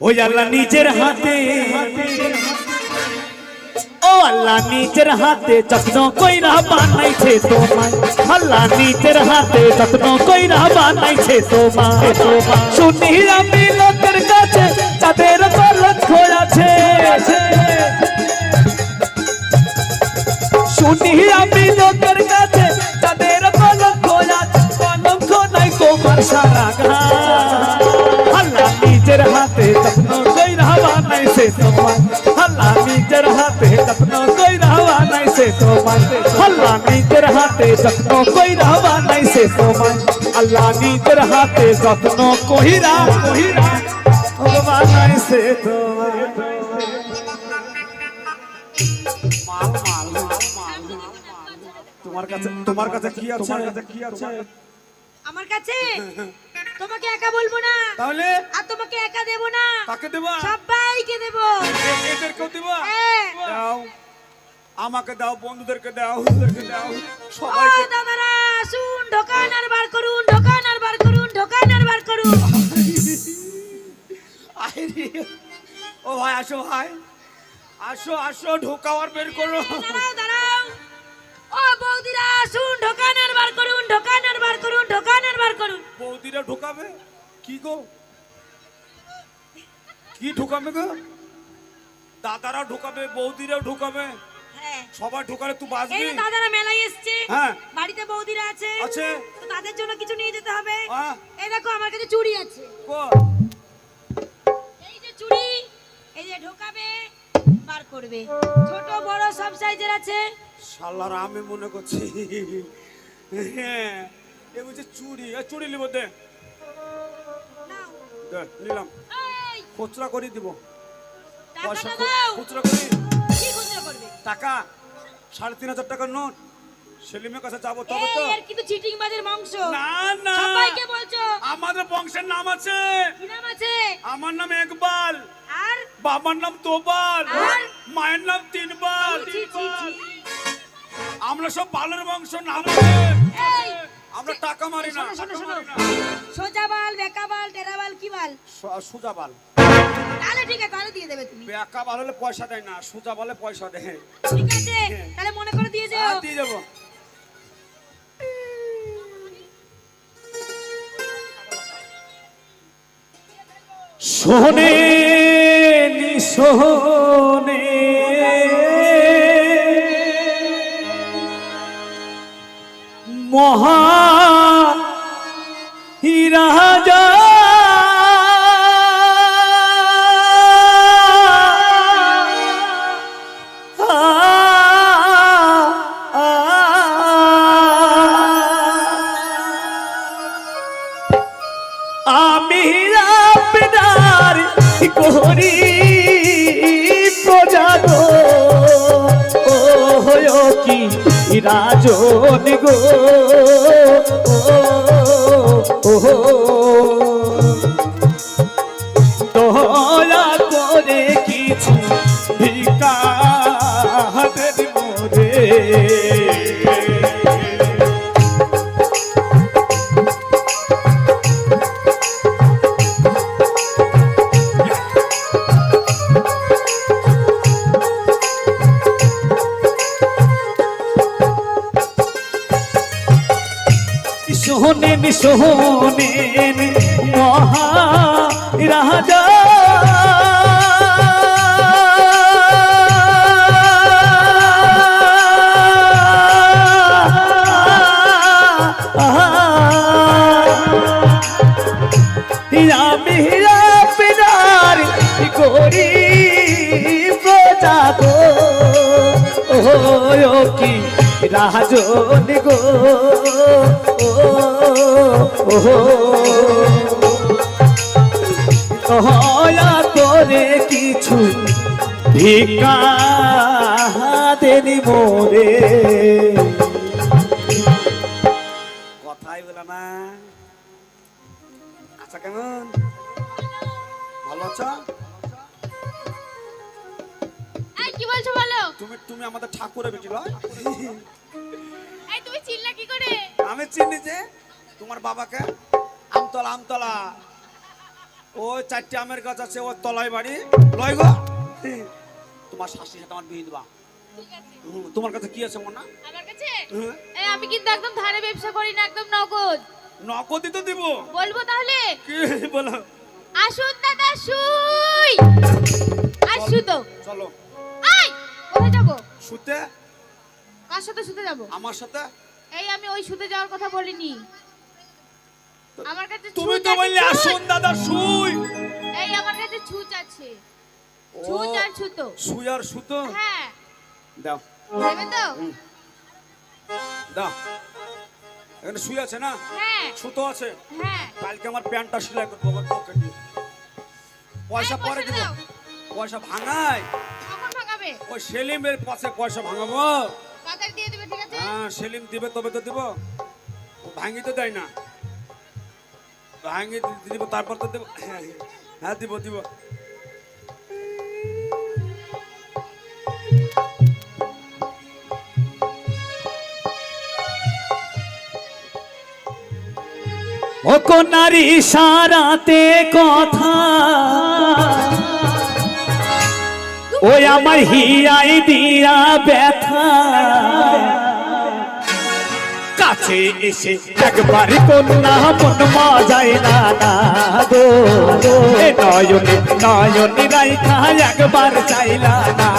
ওই আল্লাহ নিজের হাতে ও আল্লাহ নিজের হাতে যত্ন কইরা বানাইছে তোমায় আল্লাহ নিজের হাতে যত্ন কইরা বানাইছে তোমায় শুনি আমি লোকের কাছে তাদের তোমায়। আল্লাহ নিজের হাতে যত্ন কইরা বানাইছে তোমায়। আল্লাহ নিজের হাতে যত্ন কইরা ও বানাইছে তোমায়। মাল তোমার কাছে তোমার কাছে কি আছে? তোমার কাছে কি আছে? আমার কাছে? তোমাকে একা বলব না। তাহলে? আর তোমাকে একা দেব না। কাকে দেবা? সবাইকে দেব। এদেরকেও দেবা? হ্যাঁ। আমাকে দাও বন্ধুদেরকে দাও ওদেরকে দাও। সবাইকে দাদারা শুন ঢোকান আর বার করুন ঢোকান আর বার করুন ঢোকান আর বার করুন। আইরে, ও ভাই আসো ভাই। আসো আসো ঢোকাও আর বের করো। দাঁড়াও দাঁড়াও। ও বৌদিরা শুন ঢোকান আর বার করুন ঢোকান আর বার করুন ঢোকান আর বার করুন। বৌদিরা ঢোকাবে? কি গো? কি ঢোকাবে গো? দাদারা ঢোকাবে বৌদিরাও ঢোকাবে। সবাই ঢোকালে তুই এই বাঁচবি যে দাদারা মেলায় এসছে। হ্যাঁ। বাড়িতে বৌদিরা আছে। আছে। তো তাদের জন্য কিছু নিয়ে যেতে হবে। হ্যাঁ। এই দেখো আমার কাছে চুড়ি আছে। কো। এই যে চুড়ি এই যে ঢোকাবে বার করবে। ছোট বড় সব সাইজের আছে। শালার আমি মনে করছি। হ্যাঁ এ বলছে চুরি এ চুরি নিব দে। নিলাম। এই। খুচরা করে দিব। পয়সা খুচরা করে টাকা সাড়ে তিন হাজার টাকার নোট। সেলিমের কাছে যাব তবে তো। এর কিন্তু চিটিং বাজের মাংস। না না। সবাইকে বলছো। আমাদের বংশের নাম আছে। কি নাম আছে? আমার নাম একবাল। আর? বাবার নাম তোবাল। আর? মায়ের নাম ছি। আমরা সব বালের বংশ নাম আছে। আমরা টাকা মারি না। সোজা বাল বেকা বাল টেরা বাল কি বাল? সোজা বাল। ঠিক আছে তাহলে দিয়ে দেবে তুমি। বেকা বাল হলে পয়সা দেয় না সোজা বলে পয়সা দেয়। ঠিক আছে তাহলে মনে করে দিয়ে যেও। দিয়ে যাব সোনে সোনে মহা রাজন গো। শোনেন শোনেন মহা রাজা। আমি আপনার করি প্রজা গো ও কি রাজন গো। দয়া করে কিছু ভিকা দেনি মোরে। কথাই বলে না। আচ্ছা কেমন? ভালো আছো? কি বলছো বলো? তুমি তুমি আমাদের ঠাকুরের বেটি লয় এই তুমি চিল্লা কি করে? আমি চিনি যে তোমার বাবাকে? আমতলা আমতলা। ওই চারটে আমের গাছ আছে ওর তলায় বাড়ি। লয় গো। তোমার শাশির সাথে আমার বিয়ে দেবা। তোমার কাছে কি আছে মনে? আমার কাছে? এই আমি কিন্তু একদম ধারে ব্যবসা করি না একদম নগদ। নগদই তো দিব। বলব তাহলে? কি বলো? আসুন দাদা শুই। আসু তো চলো। আই কোথায় যাব? শুতে? কার সাথে শুতে যাব? আমার সাথে? এই আমি ওই শুতে যাওয়ার কথা বলিনি। আমার কাছে তুমি তো বললে আসুন দাদা শুই। এই আমার কাছে ছুঁচ আছে। ছুঁচ আর শুই আর সুতো? হ্যাঁ। দাও। দেবে তো? দাও। এখানে আছে না? হ্যাঁ। সুতো আছে? হ্যাঁ। কালকে আমার প্যান্টটা সেলাই করব আমার পকেট দিয়ে পয়সা পরে দিব। পয়সা ভাঙাই কখন ভাগাবে ওই সেলিমের পাশে পয়সা ভাঙাবো। বাজার দিয়ে দেবে ঠিক আছে? হ্যাঁ সেলিম দিবে তবে তো দিব। ভাঙি তো দেয় না। ভাঙি দিব, তারপর তো দেবো হ্যাঁ হ্যাঁ দিব দিব। ও কোনার ইশারাতে কথা। ওই আমার হিয়াই দিয়া ব্যথা। কাছে এসে। একবার কন্যা মন মজাই না না গো। নয়নে নয়নে রাইখা একবার চাইলা না।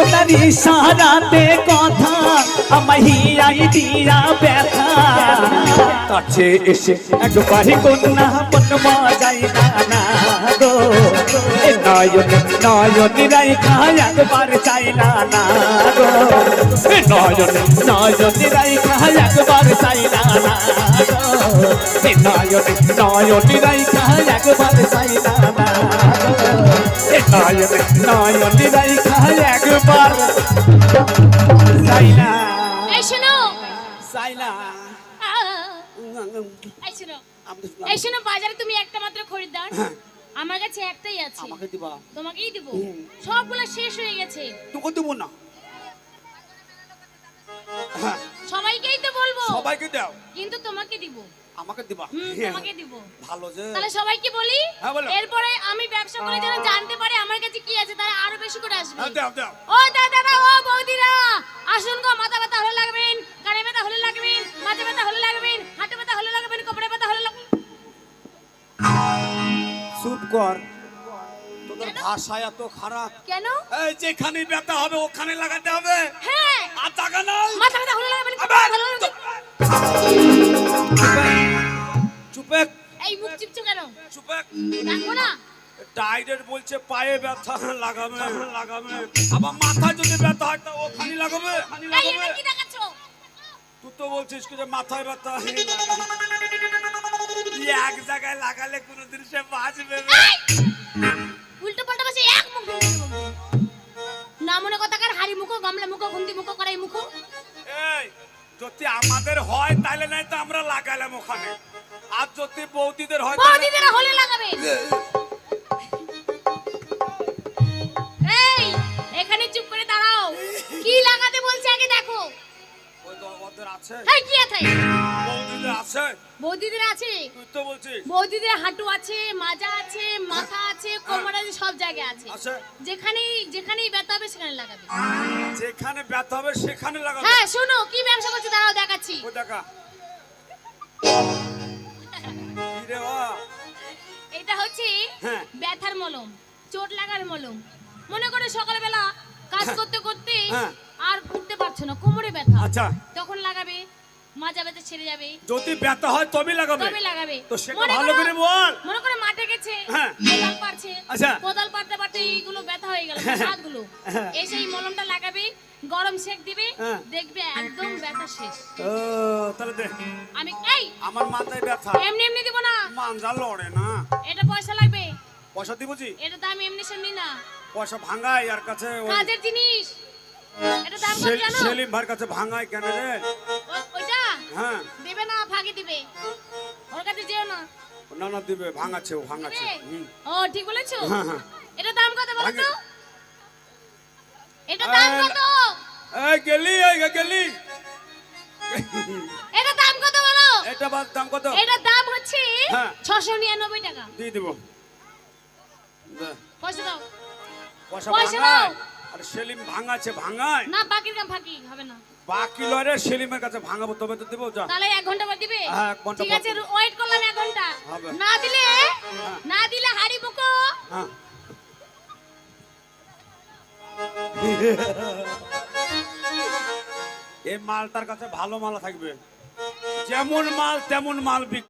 ওনার ইশারাতে কথা আমাহিয়াই দিয়া ব্যথা কাছে এসে একবারই কন্যা মন মজাই না না গো নয়ন নয়ন রাইখা একবার চাইলা না গো। এ নয়ন নয়ন রাইখা একবার চাইলা না গো। নয়ন নয়ন রাইখা একবার। চাইলা না গো নয়ন নয়ন একবার চাইলা এই শোনো চাইলা এই শোনো এই শোনো বাজারে তুমি একটা মাত্র খরিদ্দার। আমার কাছে একটাই আছে। আমাকে দিবা। তোমাকেই দিব। হুম। সবগুলো শেষ হয়ে গেছে। তোকে দিব না। হ্যাঁ। সবাইকেই তো বলব। সবাইকে দাও। কিন্তু তোমাকে দিব। আমাকে দিবা। হুম তোমাকে দিব। ভালো যে। তাহলে সবাইকে বলি হ্যাঁ, এরপরে আমি ব্যবসা করে যেন জানতে পারে আমার কাছে কি আছে তারা আরও বেশি করে আসবে। হ্যাঁ দাও দাও। ও দাদারা ও বৌদিরা আসুন গো মাথা ব্যথা হলে লাগবেন কানে ব্যথা হলে লাগবেন মাথা ব্যথা হলে লাগবেন হাঁটু ব্যথা হলে লাগবেন কোমরে ব্যথা হলে লাগবেন। চুপ কর। তোদের ভাষা এত খারাপ। কেন? এই যেখানে ব্যথা হবে ওখানে লাগাতে হবে। হ্যাঁ। আর টাকা নাই। মাথা ব্যথা হলে লাগবেন কোমরে আবার ব্যথা হলে লাগবেন। চুপে এই মুখ চিপছো কেন? চুপে রাখব না? ডাইরেক্ট বলছে পায়ে ব্যথা লাগাবে লাগাবে। আবার মাথায় যদি ব্যথা হয় তা ওখানে লাগাবে ওখানে লাগাবে। কি দেখাচ্ছো? তুই তো বলছিস যে মাথায় ব্যথা। এক জায়গায় লাগালে কোনোদিন সে বাঁচবে উল্টো পাল্টা বসে এক মুখ না মনে কথা কার হাড়ি মুখো গামলা মুখো খুন্তি মুখো করাই মুখো? এই যদি আমাদের হয় তাহলে নাই তো আমরা লাগালাম ওখানে। আর যদি বৌদিদের হয় বৌদিদের হলে লাগাবে। এই, এখানে চুপ করে দাঁড়াও। কি লাগাতে বলছে আগে দেখো। ওই তো ওদের আছে? এই কি আছে? বৌদিদের আছে? বৌদিদের আছে? তুই তো বলছিস। বৌদিদের হাঁটু আছে মাজা আছে মাথা আছে কোমর আছে সব জায়গায় আছে। আছে? যেখানেই যেখানেই ব্যথা হবে সেখানে লাগাবে। যেখানে ব্যথা হবে সেখানে লাগাবে। হ্যাঁ শোনো কি ব্যবসা করছে? দাঁড়াও দেখাচ্ছি। ও দেখা। রে এটা হচ্ছে হ্যাঁ। ব্যথার মলম চোট লাগার মলম। মনে করে সকালবেলা কাজ করতে করতে হ্যাঁ। আর পারছ না কোমরে ব্যথা। আচ্ছা। তখন লাগাবে মাজা ব্যথা ছেড়ে যাবে। যদি ব্যথা হয় তবে লাগাবে। তবে লাগাবে। তো সেটা ভালো করে বল। মনে করে মাঠে গেছে হ্যাঁ। কোদাল পারছে আচ্ছা। কোদাল পারতে পারতে এইগুলো ব্যথা হয়ে গেল হাতগুলো। হ্যাঁ। এসে এই মলমটা লাগাবে গরম দিবে হ্যাঁ। দেখবে একদম ব্যথা শেষ। ও তাহলে দেখ। আমি এই! আমার মাথায় ব্যথা। এমনি এমনি দিব না। মানজা লড়ে না। এটা পয়সা লাগবে। পয়সা দিবছি এটা দাম এমনি সেমনি না। পয়সা ভাঙাই আর কাছে কাজের জিনিস। সেলিম ভাইয়ের কাছে ভাঙাই কেন রে? ওইটা? হ্যাঁ। দেবে না ফাঁকি দিবে। ওর কাছে যেও না। না না দিবে ভাঙাচ্ছে ও হুম। ও ঠিক বলেছ? হ্যাঁ, হ্যাঁ। এটা দাম কত বলো। তো? এটা দাম কত? এই গেলি এই গেলি। এটা দাম কত বলো? এটা বাদ দাম কত? এটা দাম হচ্ছে হ্যাঁ। ছশো নিরানব্বই টাকা। দিয়ে দিব। পয়সা দাও। পয়সা দাও। আর সেলিম ভাঙাচ্ছে ভাঙায়। না বাকির কাম ফাঁকি হবে না। বাকি লরে সেলিমের কাছে ভাঙাবো তবে তো দেবো যা। তাহলে এক ঘণ্টা পর দিবে? হ্যাঁ, এক ঘণ্টা ঠিক আছে ওয়েট করলাম এক ঘণ্টা। হবে। না দিলে না দিলে হাড়ি হ্যাঁ। এই মালটার কাছে ভালো মাল থাকবে। যেমন মাল তেমন মাল বিক